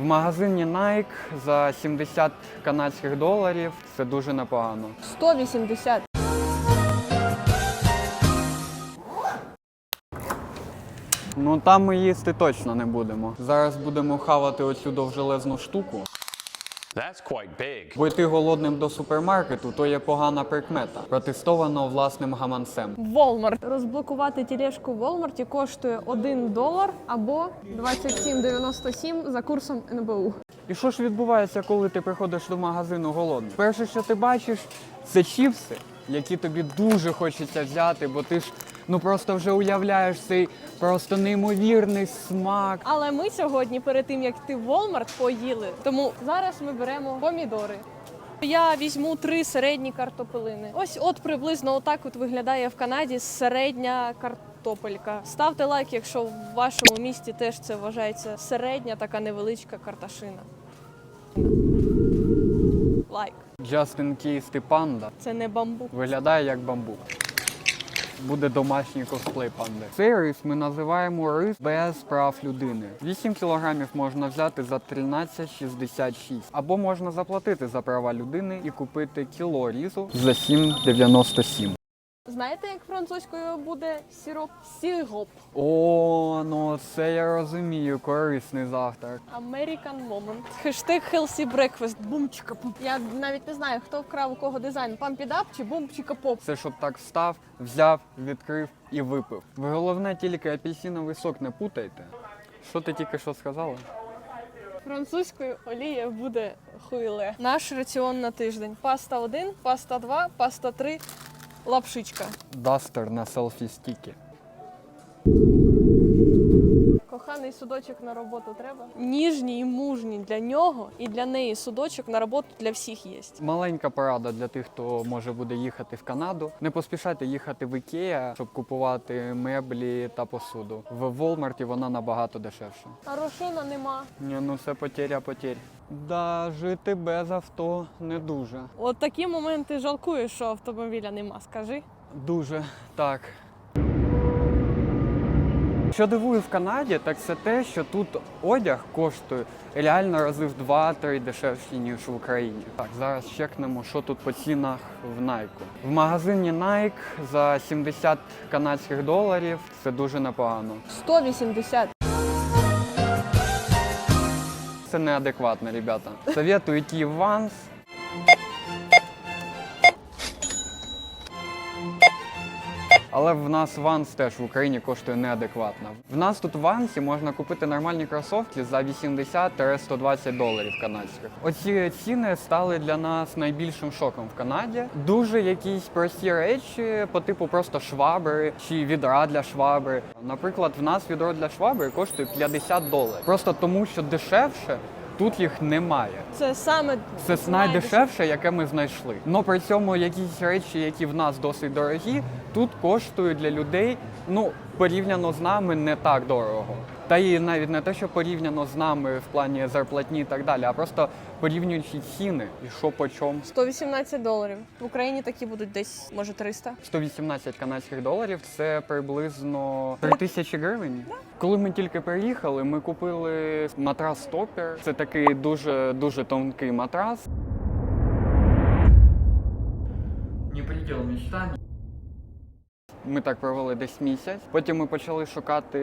В магазині Nike за 70 канадських доларів це дуже непогано. 180. Ну там ми їсти точно не будемо. Зараз будемо хавати оцю довжелезну штуку. That's quite big. Бо йти голодним до супермаркету то є погана прикмета, протестовано власним гаманцем. Walmart. Розблокувати тележку в Walmart коштує 1 долар або 27,97 за курсом НБУ. І що ж відбувається, коли ти приходиш до магазину голодний? Перше, що ти бачиш, це чіпси, які тобі дуже хочеться взяти, бо ти ж ну просто вже уявляєш цей просто неймовірний смак. Але ми сьогодні, перед тим як йти в Walmart, поїли. Тому зараз ми беремо помідори. Я візьму три середні картопелини. Ось от приблизно отак от виглядає в Канаді середня картопелька. Ставте лайк, якщо в вашому місті теж це вважається середня така невеличка карташина. Лайк. Just in панда Це не бамбук. виглядає як бамбук. Буде домашній косплей панди. Цей рис ми називаємо рис без прав людини. 8 кілограмів можна взяти за 13,66. Або можна заплатити за права людини і купити кіло різу за 7,97. Знаєте, як французькою буде сироп? Сироп. О, ну це я розумію, корисний завтрак. American Moment. Хештег Healthy Breakfast. Бумчика поп. Я навіть не знаю, хто вкрав у кого дизайн. Up чи бумчика поп. Це щоб так встав, взяв, відкрив і випив. Ви головне тільки апельсиновий сок не путайте. Що ти тільки що сказала? Французькою олія буде хуйле. Наш раціон на тиждень. Паста 1, паста 2, паста 3, лапшичка. Дастер на селфі стіки. Коханий судочок на роботу треба. Ніжній і мужній для нього і для неї судочок на роботу для всіх є. Маленька порада для тих, хто може буде їхати в Канаду. Не поспішайте їхати в Ікеа, щоб купувати меблі та посуду. В Волмарті вона набагато дешевша. А рошина нема. Ні, ну це потеря потерь. Да, жити без авто не дуже. От такі моменти жалкуєш, що автомобіля нема, скажи. Дуже так. Що дивує в Канаді, так це те, що тут одяг коштує реально рази в 2-3 дешевші, ніж в Україні. Так, зараз чекнемо, що тут по цінах в Nike. В магазині Nike за 70 канадських доларів це дуже непогано. 180. Це неадекватно, ребята. Советую йти в Vans. Але в нас Vans теж в Україні коштує неадекватно. В нас тут в Вансі можна купити нормальні кросівки за 80-120 доларів канадських. Оці ціни стали для нас найбільшим шоком в Канаді. Дуже якісь прості речі, по типу просто швабри чи відра для швабри. Наприклад, в нас відро для швабри коштує 50 доларів. Просто тому, що дешевше тут їх немає. Це саме Це найдешевше, яке ми знайшли. Но при цьому якісь речі, які в нас досить дорогі, тут коштують для людей, ну порівняно з нами, не так дорого. Та і навіть не те, що порівняно з нами в плані зарплатні і так далі, а просто порівнюючи ціни і що по чому. 118 доларів. В Україні такі будуть десь, може, 300. 118 канадських доларів це приблизно 3 тисячі гривень. Коли ми тільки приїхали, ми купили матрас Топер. Це такий дуже дуже тонкий матрас. Не приділ мечтаний. Ми так провели десь місяць. Потім ми почали шукати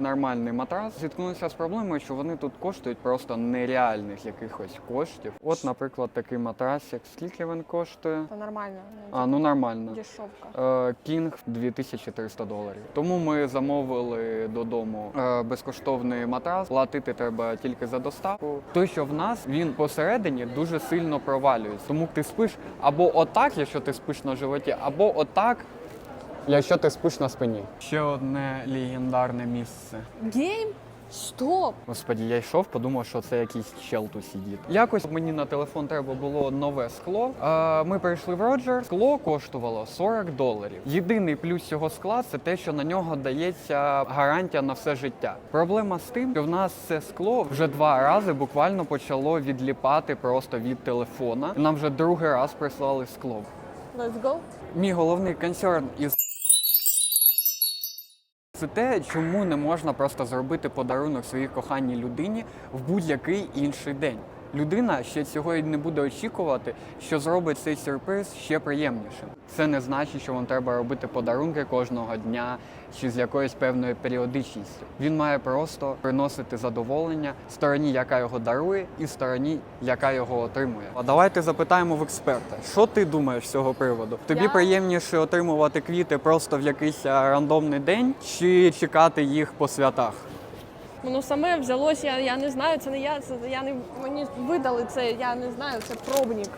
нормальний матрас. Зіткнулися з проблемою, що вони тут коштують просто нереальних якихось коштів. От, наприклад, такий матрасик. Скільки він коштує? Це нормально. А, ну нормально. Дешевка. Е, Кінг 2300 доларів. Тому ми замовили додому е, безкоштовний матрас. Платити треба тільки за доставку. Той, що в нас, він посередині дуже сильно провалюється. Тому ти спиш або отак, якщо ти спиш на животі, або отак, якщо ти спиш на спині. Ще одне легендарне місце. Гейм? Стоп! Господі, я йшов, подумав, що це якийсь чел тут сидить. Якось мені на телефон треба було нове скло. Е, Ми прийшли в Роджер. Скло коштувало 40 доларів. Єдиний плюс цього скла це те, що на нього дається гарантія на все життя. Проблема з тим, що в нас це скло вже два рази буквально почало відліпати просто від телефона. Нам вже другий раз прислали скло. Let's go. Мій головний консерн із Це те, чому не можна просто зробити подарунок своїй коханій людині в будь-який інший день. Людина ще цього й не буде очікувати, що зробить цей сюрприз ще приємнішим. Це не значить, що вам треба робити подарунки кожного дня чи з якоюсь певною періодичністю. Він має просто приносити задоволення стороні, яка його дарує, і стороні, яка його отримує. А давайте запитаємо в експерта, що ти думаєш з цього приводу? Тобі Я- приємніше отримувати квіти просто в якийсь рандомний день, чи чекати їх по святах? Воно саме взялося, я, я не знаю, це не я, це я не мені видали це, я не знаю, це пробник.